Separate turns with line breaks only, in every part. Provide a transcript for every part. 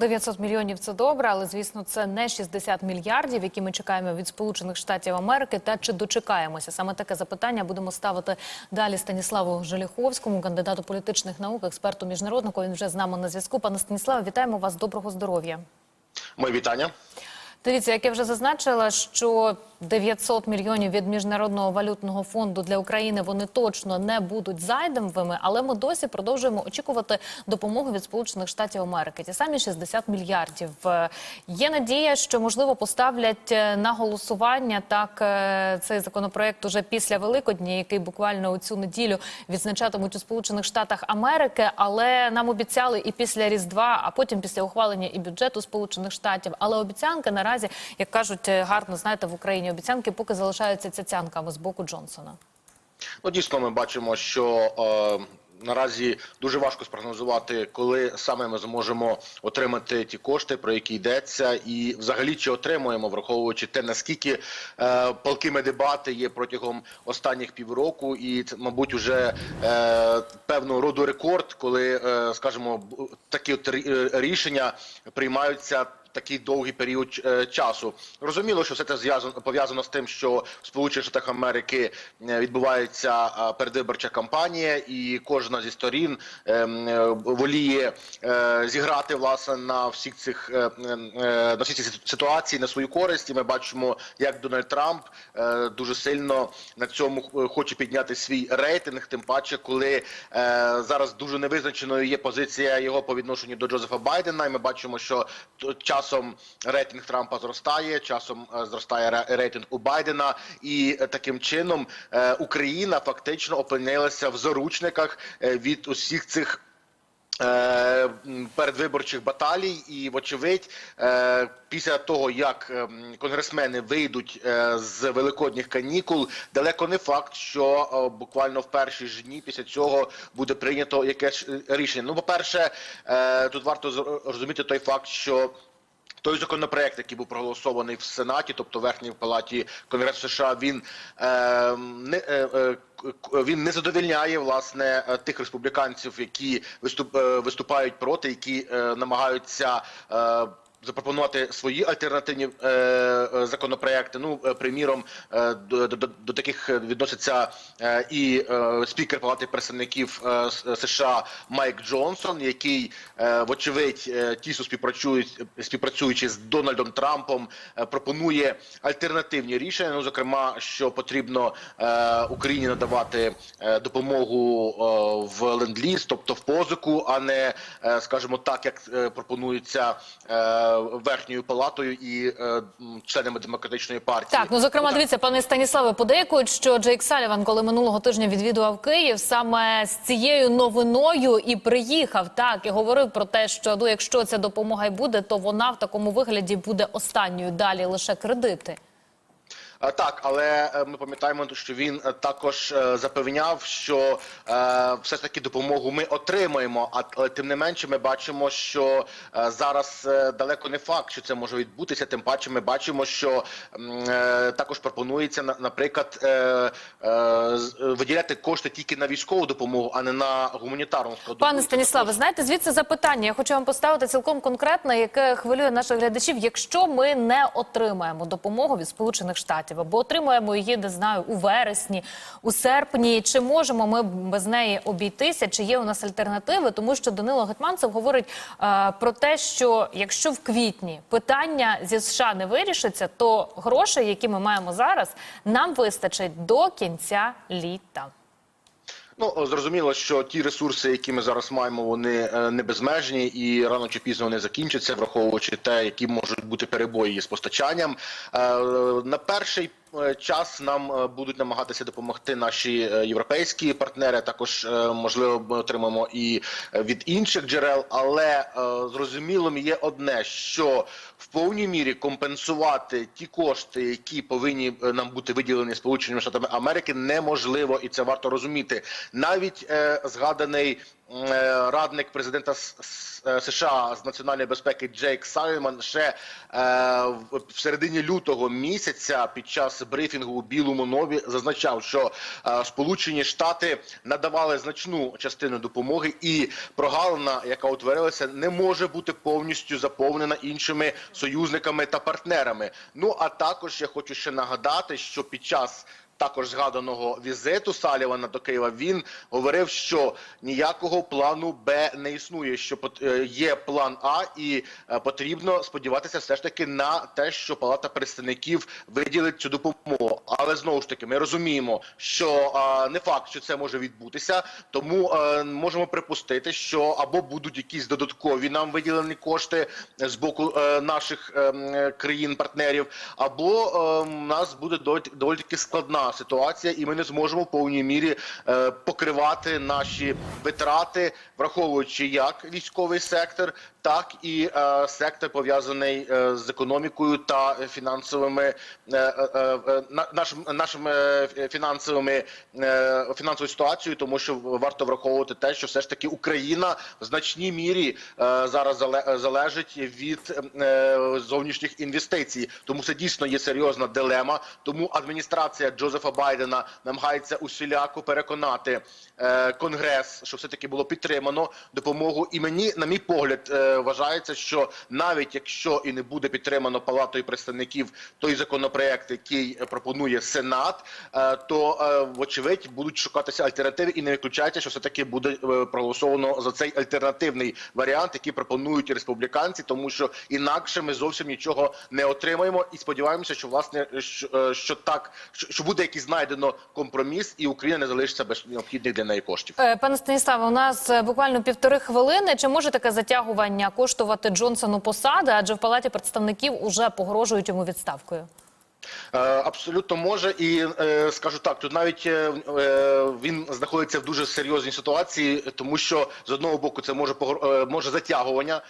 900 мільйонів це добре, але звісно, це не 60 мільярдів, які ми чекаємо від Сполучених Штатів Америки. Та чи дочекаємося? Саме таке запитання будемо ставити далі Станіславу Желіховському, кандидату політичних наук, експерту міжнароднику. Він вже з нами на зв'язку. Пане Станіславе, вітаємо вас. Доброго здоров'я.
Моє вітання.
Дивіться, як я вже зазначила, що 900 мільйонів від міжнародного валютного фонду для України вони точно не будуть зайдемвими, але ми досі продовжуємо очікувати допомоги від Сполучених Штатів Америки. Ті самі 60 мільярдів. Е, Є надія, що можливо поставлять е, на голосування так е, цей законопроект уже після Великодні, який буквально у цю неділю відзначатимуть у Сполучених Штатах Америки. Але нам обіцяли і після Різдва, а потім після ухвалення і бюджету Сполучених Штатів. Але обіцянки наразі, як кажуть гарно, знаєте, в Україні обіцянки поки залишаються цяцянками з боку Джонсона.
Ну дійсно, ми бачимо, що е, наразі дуже важко спрогнозувати, коли саме ми зможемо отримати ті кошти, про які йдеться, і взагалі чи отримуємо, враховуючи те, наскільки е, палкими дебати є протягом останніх півроку, і це, мабуть, уже е, певного роду рекорд, коли, е, скажімо, такі от рішення приймаються. Такий довгий період е, часу розуміло, що все це зв'язано пов'язано з тим, що в Сполучених Штатах Америки е, відбувається е, передвиборча кампанія, і кожна зі сторін ем, воліє зіграти власне на всіх цих на всіх цих ситуацій на свою користь. І ми бачимо, як Дональд Трамп дуже сильно на цьому хоче підняти свій рейтинг. Тим паче, коли зараз дуже невизначеною є позиція його по відношенню до Джозефа Байдена. І ми бачимо, що т- часом рейтинг Трампа зростає, часом е, зростає ре- рейтинг у Байдена, і е, таким чином е, Україна фактично опинилася в заручниках від усіх цих. Передвиборчих баталій, і вочевидь, після того як е, конгресмени вийдуть з великодніх канікул, далеко не факт, що буквально в перші ж дні після цього буде прийнято якесь рішення. Ну, по перше, тут варто розуміти той факт, що той законопроект, який був проголосований в Сенаті, тобто в верхній палаті Конгресу США, він е, не е, він не задовільняє власне е, тих республіканців, які виступ, е, виступають проти, які е, намагаються. Е, Запропонувати свої альтернативні е, е, законопроекти. Ну, е, приміром, е, до, до, до таких відноситься е, і е, спікер Палати представників е, США Майк Джонсон, який, е, вочевидь, е, тісно співпрацюючи з Дональдом Трампом, е, пропонує альтернативні рішення. Ну, зокрема, що потрібно е, Україні надавати е, допомогу е, в ленд-ліз, тобто в позику, а не, е, скажімо так, як е, пропонується е, верхньою палатою і е, членами демократичної партії.
Так, ну зокрема, дивіться, пане Станіславе, подейкують, що Джейк Саліван, коли минулого тижня відвідував Київ, саме з цією новиною і приїхав. Так і говорив про те, що ну, якщо ця допомога й буде, то вона в такому вигляді буде останньою. Далі лише кредити.
Е, Так, але е, ми пам'ятаємо, що він е, також запевняв, що все ж таки допомогу ми отримаємо. Але тим не менше, ми бачимо, що зараз далеко не факт, що це може відбутися. Тим паче, ми бачимо, що також пропонується на- наприклад виділяти кошти тільки на військову допомогу, а не на гуманітарну складову.
Пане Станіславе, знаєте, звідси запитання. Я хочу вам поставити цілком конкретне, яке хвилює наших глядачів. Якщо ми не отримаємо допомогу від Сполучених Штатів або отримаємо її, не знаю, у вересні, у серпні, чи можемо ми без неї обійтися? Чи є у нас альтернативи? Тому що Данило Гетманцев говорить е, про те, що якщо в квітні питання зі США не вирішиться, то грошей, які ми маємо зараз, нам вистачить до кінця літа.
Ну зрозуміло, що ті ресурси, які ми зараз маємо, вони е, не безмежні, і рано чи пізно вони закінчаться, враховуючи те, які можуть бути перебої з постачанням. Е, На перший час нам е, будуть намагатися допомогти наші е, європейські партнери. Також е, можливо ми отримаємо і е, від інших джерел, але е, зрозумілим є одне, що в повній мірі компенсувати ті кошти, які повинні е, нам бути виділені Сполученими Штатами Америки, неможливо, і це варто розуміти. Навіть е, згаданий е, радник президента е, США з національної безпеки Джейк Саймон ще е, в середині лютого місяця під час брифінгу у Білому Нові зазначав, що е, Сполучені Штати надавали значну частину допомоги, і прогалина, яка утворилася, не може бути повністю заповнена іншими союзниками та партнерами. Ну а також я хочу ще нагадати, що під час також згаданого візиту Салівана до Києва він говорив, що ніякого плану Б не існує. Що е, є план А, і е, потрібно сподіватися все ж таки на те, що Палата представників виділить цю допомогу. Але знову ж таки, ми розуміємо, що не факт, що це може відбутися, тому е, можемо припустити, що або будуть якісь додаткові нам виділені кошти з боку наших е, країн-партнерів, або е, у нас буде доволі таки складна ситуація, і ми не зможемо в повній мірі е, покривати наші витрати, враховуючи як військовий сектор, так і е, сектор пов'язаний е, з економікою та фінансовими е, е, е, на- нашим нашим е, фінансовими е, фінансовою ситуацією, тому що варто враховувати те, що все ж таки Україна в значній мірі е, зараз зале- залежить від е, зовнішніх інвестицій. Тому це дійсно є серйозна дилема. Тому адміністрація Джозефа Байдена намагається усіляко переконати е, конгрес, що все таки було підтримано допомогу. І мені, на мій погляд, е, вважається, що навіть якщо і не буде підтримано палатою представників той законопроект, який пропонує Сенат, е, то е, вочевидь будуть шукатися альтернативи, і не виключається, що все таки буде е, проголосовано за цей альтернативний варіант, який пропонують республіканці, тому що інакше ми зовсім нічого не отримаємо. І сподіваємося, що власне що, е, що так, що, що буде якийсь знайдено компроміс, і Україна не залишиться без необхідних для неї коштів.
Е, Пане Станіславе, у нас е, буквально півтори хвилини. Чи може таке затягування коштувати Джонсону посади? Адже в палаті представників уже погрожують йому відставкою.
Е, Абсолютно може, і е, скажу так, тут навіть е, він знаходиться в дуже серйозній ситуації, тому що з одного боку це може може затягування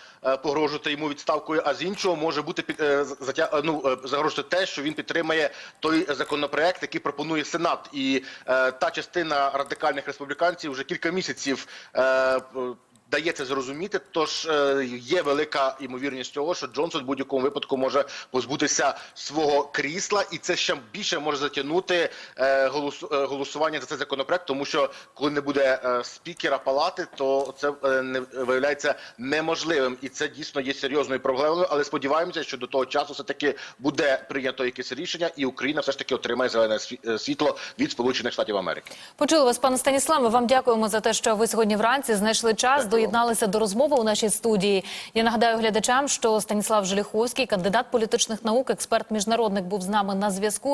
погрожувати йому відставкою, а з іншого може бути під ну, загрожувати те, що він підтримає той законопроект, який пропонує Сенат, і та частина радикальних республіканців вже кілька місяців. Дає це зрозуміти, тож е, є велика ймовірність того, що Джонсон в будь-якому випадку може позбутися свого крісла, і це ще більше може затягнути е, е, голосування за цей законопроект, тому що коли не буде спікера палати, то це не виявляється неможливим, і це дійсно є серйозною проблемою. Але сподіваємося, що до того часу все таки буде прийнято якесь рішення, і Україна все ж таки отримає зелене світло від Сполучених Штатів Америки.
Почули вас, пане Станіславе. Вам дякуємо за те, що ви сьогодні вранці знайшли час, доєдналися до розмови у нашій студії. Я нагадаю глядачам, що Станіслав Желіховський, кандидат політичних наук, експерт міжнародник, був з нами на зв'язку.